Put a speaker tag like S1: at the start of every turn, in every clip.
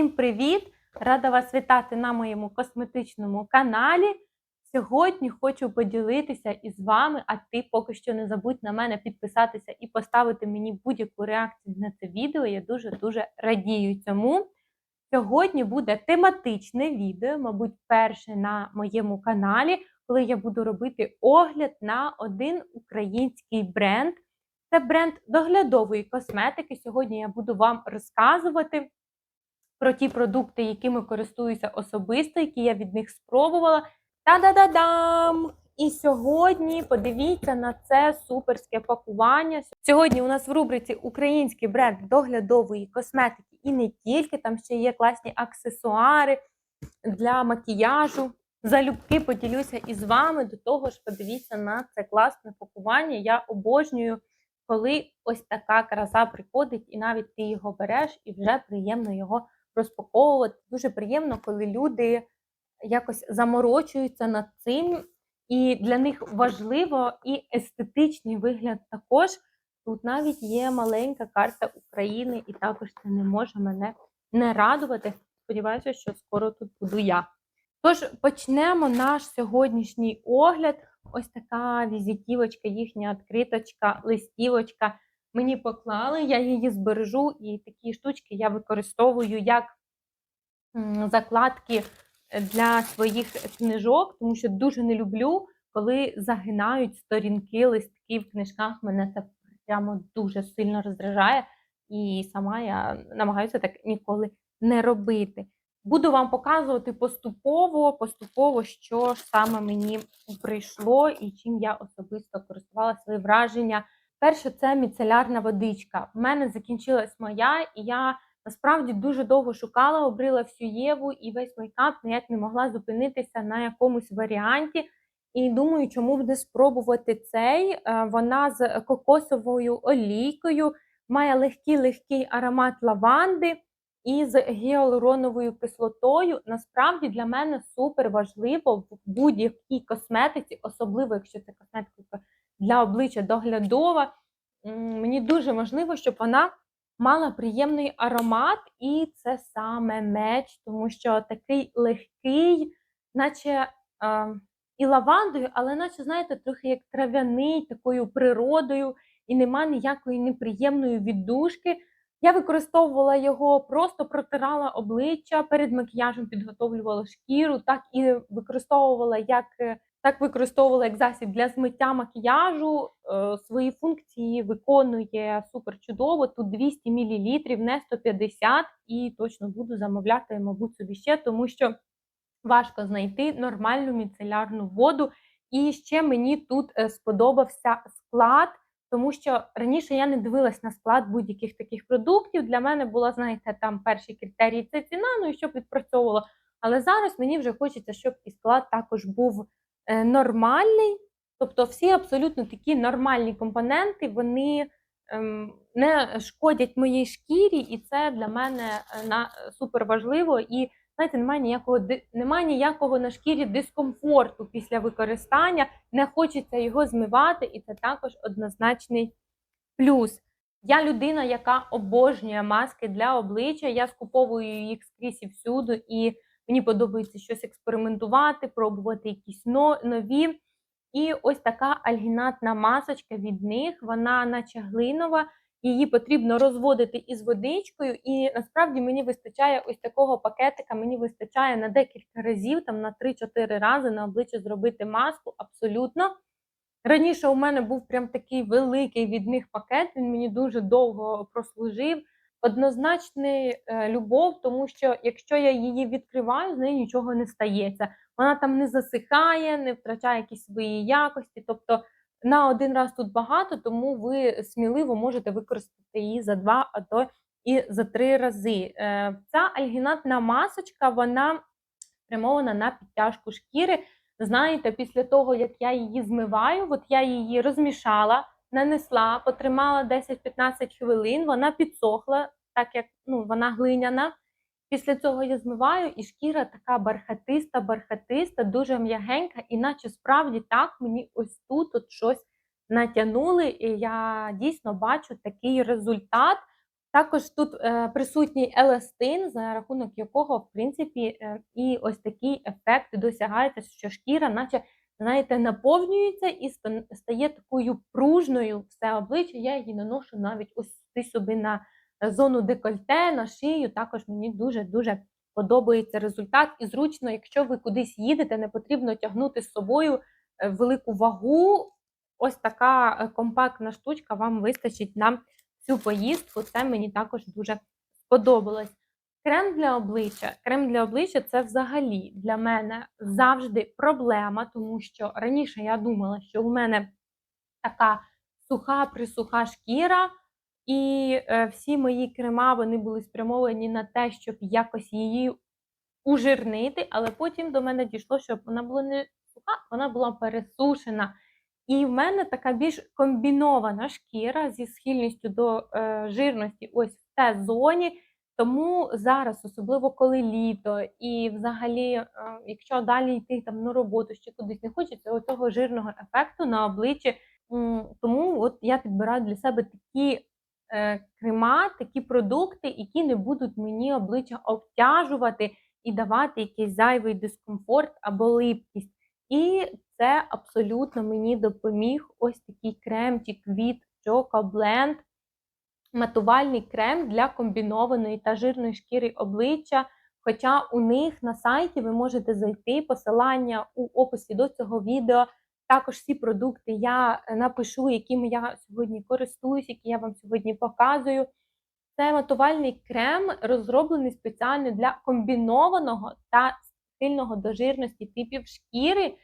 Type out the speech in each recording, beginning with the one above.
S1: Всім привіт! Рада вас вітати на моєму косметичному каналі. Сьогодні хочу поділитися із вами, а ти поки що не забудь на мене підписатися і поставити мені будь-яку реакцію на це відео. Я дуже-дуже радію цьому. Сьогодні буде тематичне відео, мабуть, перше на моєму каналі, коли я буду робити огляд на один український бренд. Це бренд доглядової косметики. Сьогодні я буду вам розказувати про ті продукти, якими користуюся особисто, які я від них спробувала. Та-да-да-дам! І сьогодні подивіться на це суперське пакування. Сьогодні у нас в рубриці Український бренд доглядової косметики і не тільки, там ще є класні аксесуари для макіяжу. Залюбки поділюся із вами. До того ж, подивіться на це класне пакування. Я обожнюю, коли ось така краса приходить, і навіть ти його береш, і вже приємно його розпаковувати. Дуже приємно, коли люди якось заморочуються над цим, і для них важливо і естетичний вигляд також. Тут навіть є маленька карта України, і також це не може мене не радувати. Сподіваюся, що скоро тут буду я. Тож почнемо наш сьогоднішній огляд. Ось така візитівочка, їхня відкриточка, листівочка. Мені поклали, я її збережу, і такі штучки я використовую як закладки для своїх книжок, тому що дуже не люблю, коли загинають сторінки, листки в книжках. Мене це прямо дуже сильно роздражає, і сама я намагаюся так ніколи не робити. Буду вам показувати поступово, поступово, що ж саме мені прийшло і чим я особисто користувала свої враження. Перше, це міцелярна водичка. У мене закінчилась моя, і я насправді дуже довго шукала, обрила всю Єву і весь мейкап ніяк не могла зупинитися на якомусь варіанті. І думаю, чому б не спробувати цей. Вона з кокосовою олійкою, має легкий-легкий аромат лаванди і з гіалуроновою кислотою. Насправді для мене супер важливо в будь-якій косметиці, особливо якщо це косметика для обличчя доглядова. Мені дуже важливо, щоб вона мала приємний аромат, і це саме меч, тому що такий легкий, наче е, і лавандою, але наче, знаєте, трохи як трав'яний, такою природою, і нема ніякої неприємної віддушки. Я використовувала його, просто протирала обличчя, перед макіяжем підготовлювала шкіру, так і використовувала як так використовувала як засіб для змиття макіяжу. Е, свої функції виконує супер чудово. Тут 200 мл, не 150 і точно буду замовляти, мабуть, собі ще, тому що важко знайти нормальну міцелярну воду. І ще мені тут е, сподобався склад. Тому що раніше я не дивилась на склад будь-яких таких продуктів. Для мене була, знаєте, там перші критерії це ціна, ну і щоб відпрацьовувало. Але зараз мені вже хочеться, щоб і склад також був нормальний. Тобто, всі абсолютно такі нормальні компоненти, вони ем, не шкодять моїй шкірі, і це для мене е, на супер важливо. І знаєте, немає ніякого немає ніякого на шкірі дискомфорту після використання, не хочеться його змивати, і це також однозначний плюс. Я людина, яка обожнює маски для обличчя. Я скуповую їх скрізь і всюди, і мені подобається щось експериментувати, пробувати якісь нові. І ось така альгінатна масочка від них, вона наче глинова. Її потрібно розводити із водичкою, і насправді мені вистачає ось такого пакетика, мені вистачає на декілька разів, там на 3-4 рази на обличчя зробити маску. Абсолютно. Раніше у мене був прям такий великий від них пакет, він мені дуже довго прослужив. Однозначна е, любов, тому що якщо я її відкриваю, з нею нічого не стається. Вона там не засихає, не втрачає якісь свої якості. тобто на один раз тут багато, тому ви сміливо можете використати її за два, а то і за три рази. Е, ця альгінатна масочка, вона спрямована на підтяжку шкіри. Знаєте, після того, як я її змиваю, от я її розмішала, нанесла, потримала 10-15 хвилин, вона підсохла, так як ну, вона глиняна. Після цього я змиваю, і шкіра така бархатиста, бархатиста, дуже м'ягенька, іначе справді так мені ось тут от щось натягнули, і я дійсно бачу такий результат. Також тут е, присутній еластин, за рахунок якого, в принципі, е, і ось такий ефект досягається, що шкіра, наче, знаєте, наповнюється і стає такою пружною все обличчя. Я її наношу навіть ось собі на зону декольте, на шию. Також мені дуже-дуже подобається результат. І зручно, якщо ви кудись їдете, не потрібно тягнути з собою е, велику вагу. Ось така е, компактна штучка вам вистачить на цю поїздку. Це мені також дуже сподобалось. Крем для обличчя. Крем для обличчя це взагалі для мене завжди проблема, тому що раніше я думала, що у мене така суха присуха шкіра, і е, всі мої крема вони були спрямовані на те, щоб якось її ужирнити, але потім до мене дійшло, щоб вона була не суха, вона була пересушена. І в мене така більш комбінована шкіра зі схильністю до е, жирності ось в те зоні. Тому зараз, особливо коли літо, і взагалі, е, якщо далі йти там на роботу ще кудись не хочеться, оцього жирного ефекту на обличчі. Тому от я підбираю для себе такі е, крема, такі продукти, які не будуть мені обличчя обтяжувати і давати якийсь зайвий дискомфорт або липкість. І це абсолютно мені допоміг ось такий кремчик від Choco Blend, матувальний крем для комбінованої та жирної шкіри обличчя. Хоча у них на сайті ви можете зайти, посилання у описі до цього відео. Також всі продукти я е, напишу, якими я сьогодні користуюсь, які я вам сьогодні показую. Це матувальний крем, розроблений спеціально для комбінованого та сильного до жирності типів шкіри.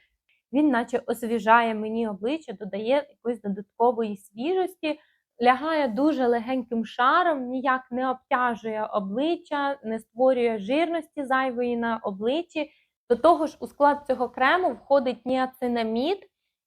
S1: Він, наче, освіжає мені обличчя, додає якоїсь додаткової свіжості, лягає дуже легеньким шаром, ніяк не обтяжує обличчя, не створює жирності зайвої на обличчі. До того ж, у склад цього крему входить ніацинамід,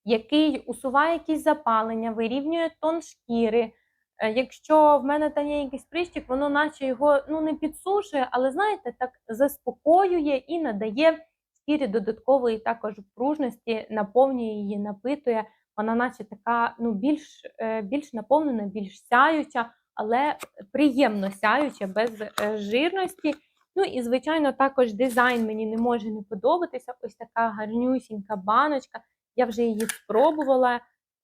S1: який усуває якісь запалення, вирівнює тон шкіри. Е, Якщо в мене там є якийсь прищик, воно наче його ну, не підсушує, але знаєте, так заспокоює і надає шкірі додаткової також пружності, наповнює її, напитує. Вона, наче така ну, більш, е, більш наповнена, більш сяюча, але приємно сяюча, без е, жирності. Ну і, звичайно, також дизайн мені не може не подобатися. Ось така гарнюсінька баночка. Я вже її спробувала.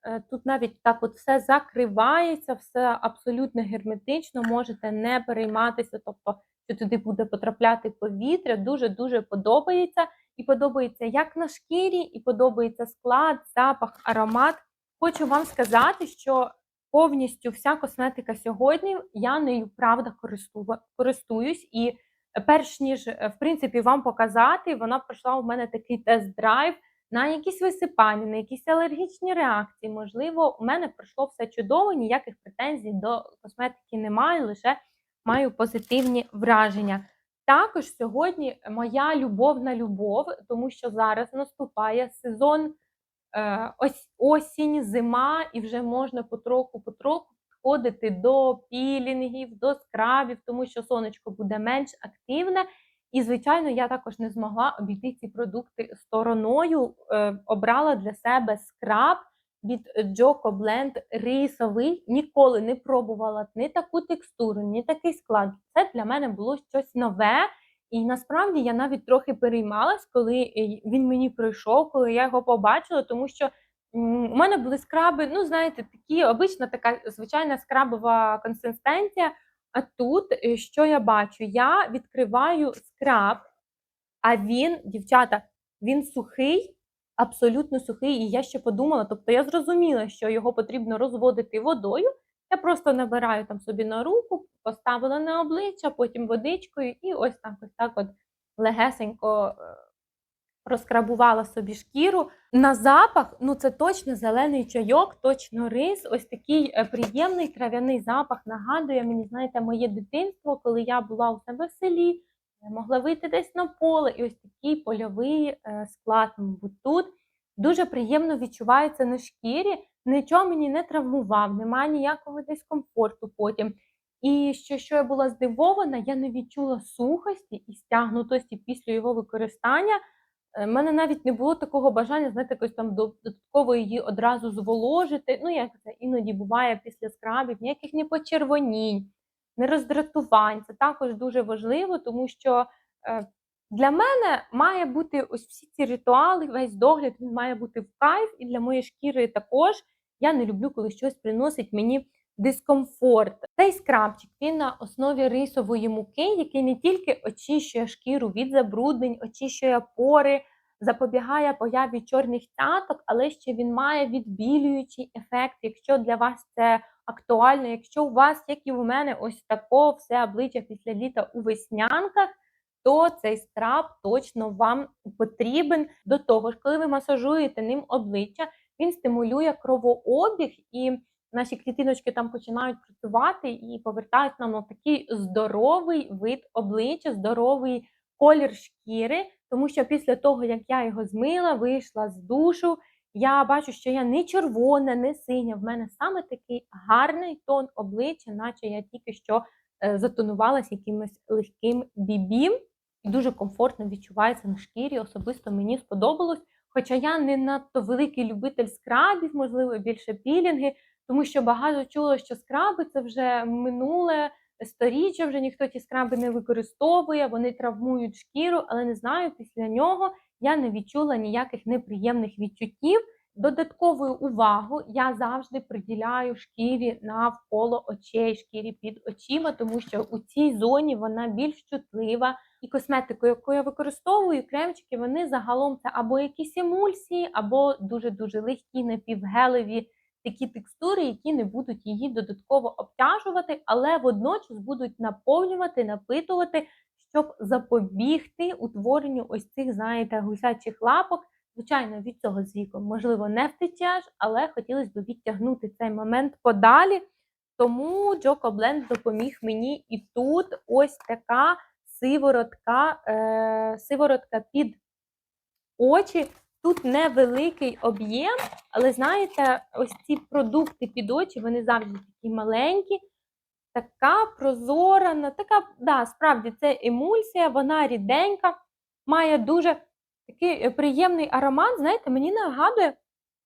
S1: Е, Тут навіть так от все закривається, все абсолютно герметично, можете не перейматися, тобто, що туди буде потрапляти повітря. Дуже-дуже подобається. І подобається як на шкірі, і подобається склад, запах, аромат. Хочу вам сказати, що повністю вся косметика сьогодні я нею правда користуюсь. І перш ніж е, в принципі вам показати, вона пройшла у мене такий тест-драйв на якісь висипання, на якісь алергічні реакції. Можливо, у мене пройшло все чудово, ніяких претензій до косметики немає, лише маю позитивні враження. Також сьогодні моя любовна любов, тому що зараз наступає сезон е, ось осінь, зима, і вже можна потроху-потроху підходити до пілінгів, до скрабів, тому що сонечко буде менш активне. І, звичайно, я також не змогла обійти ці продукти стороною. Е, обрала для себе скраб від Joko Blend рисовий. Ніколи не пробувала ні таку текстуру, ні такий склад. Це для мене було щось нове. І насправді я навіть трохи переймалась, коли е, він мені прийшов, коли я його побачила, тому що у мене були скраби, ну знаєте, такі обична така звичайна скрабова консистенція. А тут е, що я бачу? Я відкриваю скраб, а він, дівчата, він сухий, абсолютно сухий. І я ще подумала, тобто я зрозуміла, що його потрібно розводити водою. Я просто набираю там собі на руку, поставила на обличчя, потім водичкою, і ось так, ось так от легесенько е, розкрабувала собі шкіру. На запах, ну це точно зелений чайок, точно рис. Ось такий е, приємний трав'яний запах нагадує мені, знаєте, моє дитинство, коли я була у себе в селі, я могла вийти десь на поле, і ось такий польовий е, склад, мабуть, тут. Дуже приємно відчувається на шкірі, нічого мені не травмував, немає ніякого дискомфорту потім. І що, що я була здивована, я не відчула сухості і стягнутості після його використання. У мене навіть не було такого бажання, знаєте, якось там до- додатково її одразу зволожити. Ну, як це іноді буває після скрабів, ніяких не почервонінь. не роздратувань. Це також дуже важливо, тому що е, для мене має бути ось всі ці ритуали, весь догляд він має бути в кайф, і для моєї шкіри також. Я не люблю, коли щось приносить мені дискомфорт. Цей скрабчик він на основі рисової муки, який не тільки очищує шкіру від забруднень, очищує пори, запобігає появі чорних цяток, але ще він має відбілюючий ефект. Якщо для вас це актуально, якщо у вас, як і у мене, ось тако все обличчя після літа у веснянках. То цей скраб точно вам потрібен. До того ж, коли ви масажуєте ним обличчя, він стимулює кровообіг, і наші клітиночки там починають працювати і повертають нам на такий здоровий вид обличчя, здоровий колір шкіри. Тому що після того, як я його змила, вийшла з душу, я бачу, що я не червона, не синя. В мене саме такий гарний тон обличчя, наче я тільки що е, затонувалася якимось легким бібім. І дуже комфортно відчувається на шкірі. Особисто мені сподобалось. Хоча я не надто великий любитель скрабів, можливо, більше пілінги, тому що багато чула, що скраби це вже минуле сторіччя, вже ніхто ті скраби не використовує, вони травмують шкіру, але не знаю, після нього я не відчула ніяких неприємних відчуттів. Додатковою увагу я завжди приділяю шкірі навколо очей, шкірі під очима, тому що у цій зоні вона більш чутлива. І косметику, яку я використовую, кремчики, вони загалом це або якісь емульсії, або дуже-дуже легкі напівгелеві такі текстури, які не будуть її додатково обтяжувати, але водночас будуть наповнювати, напитувати, щоб запобігти утворенню ось цих, знаєте, гусячих лапок. Звичайно, від цього з віком, можливо, не втечеш, але хотілося б відтягнути цей момент подалі. Тому Джоко Бленд допоміг мені і тут ось така сиворотка, е, сиворотка під очі. Тут невеликий об'єм, але знаєте, ось ці продукти під очі, вони завжди такі маленькі, така прозора, така, да, справді, це емульсія, вона ріденька, має дуже такий е, приємний аромат. Знаєте, мені нагадує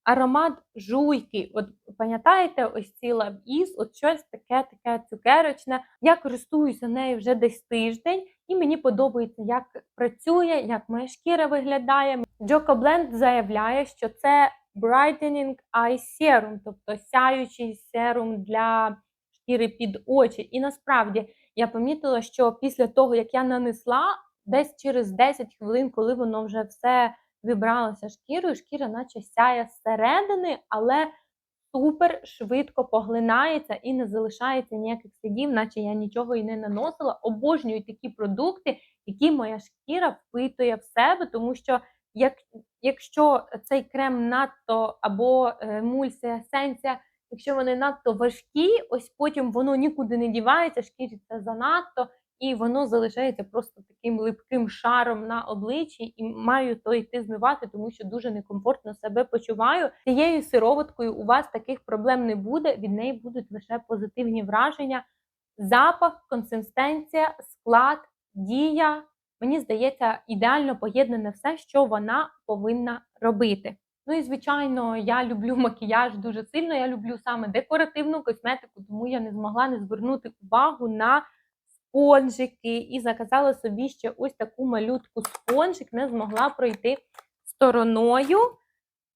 S1: аромат жуйки. От пам'ятаєте, ось ці лавіс, от щось таке, таке цукерочне. Я користуюся нею вже десь тиждень, і мені подобається, як працює, як моя шкіра виглядає. Джоко Бленд заявляє, що це Brightening Eye Serum, тобто сяючий серум для шкіри під очі. І насправді я помітила, що після того, як я нанесла, десь через 10 хвилин, коли воно вже все вібралося шкірою, шкіра наче сяє зсередини, але супер швидко поглинається і не залишається ніяких слідів, наче я нічого і не наносила. Обожнюю такі продукти, які моя шкіра впитує в себе, тому що як, якщо цей крем надто або емульсія, есенція, якщо вони надто важкі, ось потім воно нікуди не дівається, це занадто і воно залишається просто таким липким шаром на обличчі, і маю то йти змивати, тому що дуже некомфортно себе почуваю. Цією сироваткою у вас таких проблем не буде, від неї будуть лише позитивні враження. Запах, консистенція, склад, дія. Мені здається, ідеально поєднане все, що вона повинна робити. Ну і звичайно, я люблю макіяж дуже сильно. Я люблю саме декоративну косметику, тому я не змогла не звернути увагу на спонжики і заказала собі ще ось таку малютку спонжик, не змогла пройти стороною.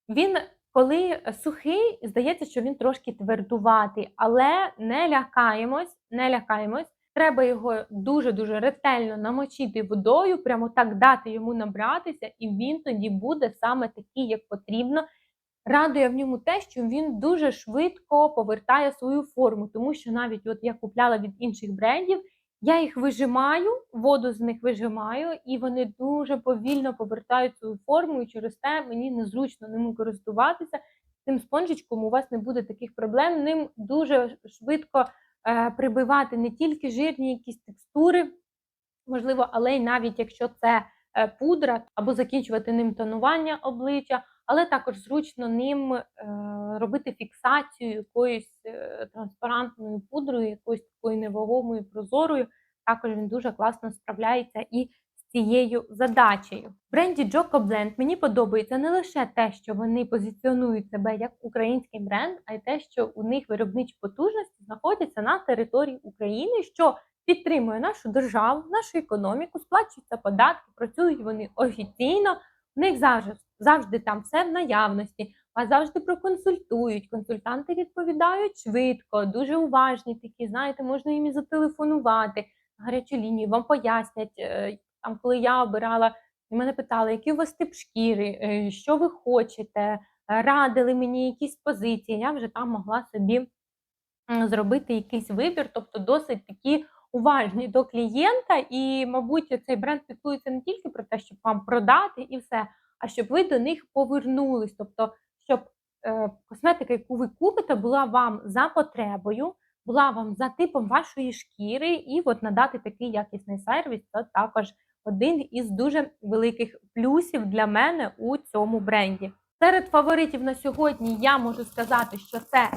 S1: Він, коли сухий, здається, що він трошки твердуватий, але не лякаємось, не лякаємось. Треба його дуже-дуже ретельно намочити водою, прямо так дати йому набратися, і він тоді буде саме такий, як потрібно. Радує в ньому те, що він дуже швидко повертає свою форму, тому що навіть от я купляла від інших брендів, я їх вижимаю, воду з них вижимаю, і вони дуже повільно повертають свою форму, і через те мені незручно ним користуватися. Цим спонжичком у вас не буде таких проблем. Ним дуже швидко е, прибивати не тільки жирні якісь текстури, можливо, але й навіть якщо це е, пудра, або закінчувати ним тонування обличчя, але також зручно ним е, робити фіксацію якоюсь е, транспарантною пудрою, якоюсь такою невагомою прозорою. Також він дуже класно справляється і з цією задачею. Бренді Jocko Blend мені подобається не лише те, що вони позиціонують себе як український бренд, а й те, що у них виробничі потужності знаходяться на території України, що підтримує нашу державу, нашу економіку, сплачуються податки, працюють вони офіційно. В них завжди завжди там все в наявності, вас завжди проконсультують. Консультанти відповідають швидко, дуже уважні. Такі знаєте, можна їм і зателефонувати гарячу лінію, вам пояснять. е, Там, коли я обирала, мене питали, який у вас тип шкіри, е, що ви хочете, радили мені якісь позиції. Я вже там могла собі зробити якийсь вибір, тобто досить такі уважні до клієнта, і, мабуть, цей бренд піклується не тільки про те, щоб вам продати і все, а щоб ви до них повернулись. Тобто, щоб е, косметика, яку ви купите, була вам за потребою, була вам за типом вашої шкіри, і от надати такий якісний сервіс, це також один із дуже великих плюсів для мене у цьому бренді. Серед фаворитів на сьогодні я можу сказати, що це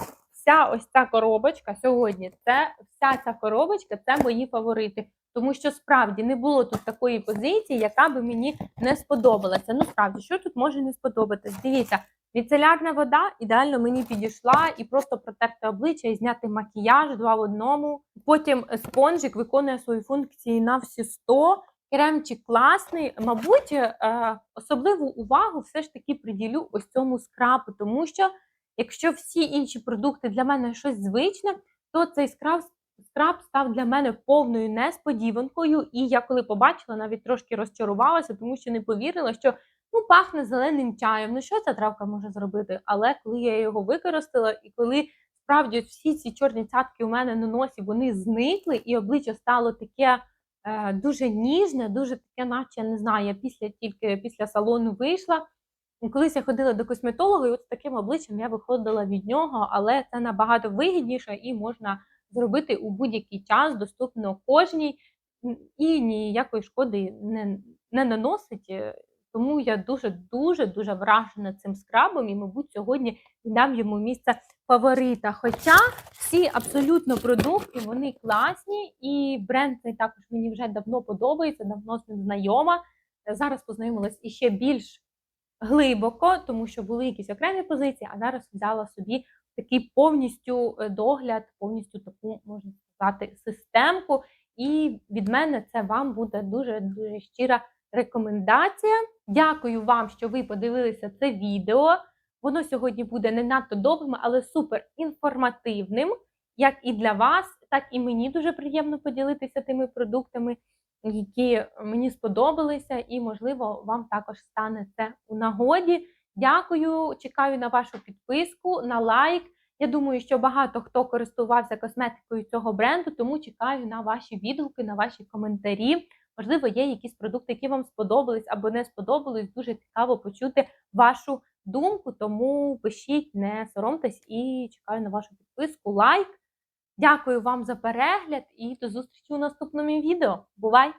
S1: вся ось ця коробочка сьогодні. Це вся ця коробочка це мої фаворити. Тому що справді не було тут такої позиції, яка би мені не сподобалася. Ну, справді, що тут може не сподобатись? Дивіться, міцелярна вода ідеально мені підійшла і просто протерти обличчя і зняти макіяж два в одному. Потім спонжик виконує свої функції на всі 100. Кремчик класний. Мабуть, е, особливу увагу все ж таки приділю ось цьому скрабу, тому що якщо всі інші продукти для мене щось звичне, то цей скраб скраб став для мене повною несподіванкою. І я коли побачила, навіть трошки розчарувалася, тому що не повірила, що ну пахне зеленим чаєм. Ну що ця травка може зробити? Але коли я його використала, і коли справді всі ці чорні цятки у мене на носі вони зникли, і обличчя стало таке. е, Дуже ніжне, дуже таке, наче не знаю, я після тільки після салону вийшла. Колись я ходила до косметолога, і от з таким обличчям я виходила від нього, але це набагато вигідніше і можна зробити у будь-який час, доступно кожній, і ніякої шкоди не, не наносить. Е, Тому я дуже дуже вражена цим скрабом, і, мабуть, сьогодні віддам йому місце фаворита. Хоча всі абсолютно продукти вони класні, і бренд цей також мені вже давно подобається, давно з ним знайома. Е, Зараз познайомилась іще більш глибоко, тому що були якісь окремі позиції, а зараз взяла собі такий повністю е, догляд, повністю таку, можна сказати, системку. І від мене це вам буде дуже дуже щира рекомендація. Дякую вам, що ви подивилися це відео. Воно сьогодні буде не надто довгим, але супер інформативним, як і для вас, так і мені дуже приємно поділитися тими продуктами, які мені сподобалися, і, можливо, вам також стане це у нагоді. Дякую, чекаю на вашу підписку, на лайк. Я думаю, що багато хто користувався косметикою цього бренду, тому чекаю на ваші відгуки, на ваші коментарі. Можливо, є якісь продукти, які вам сподобались або не сподобались. Дуже цікаво почути вашу думку. Тому пишіть, не соромтесь і чекаю на вашу підписку, лайк. Дякую вам за перегляд і до зустрічі у наступному відео. Бувай!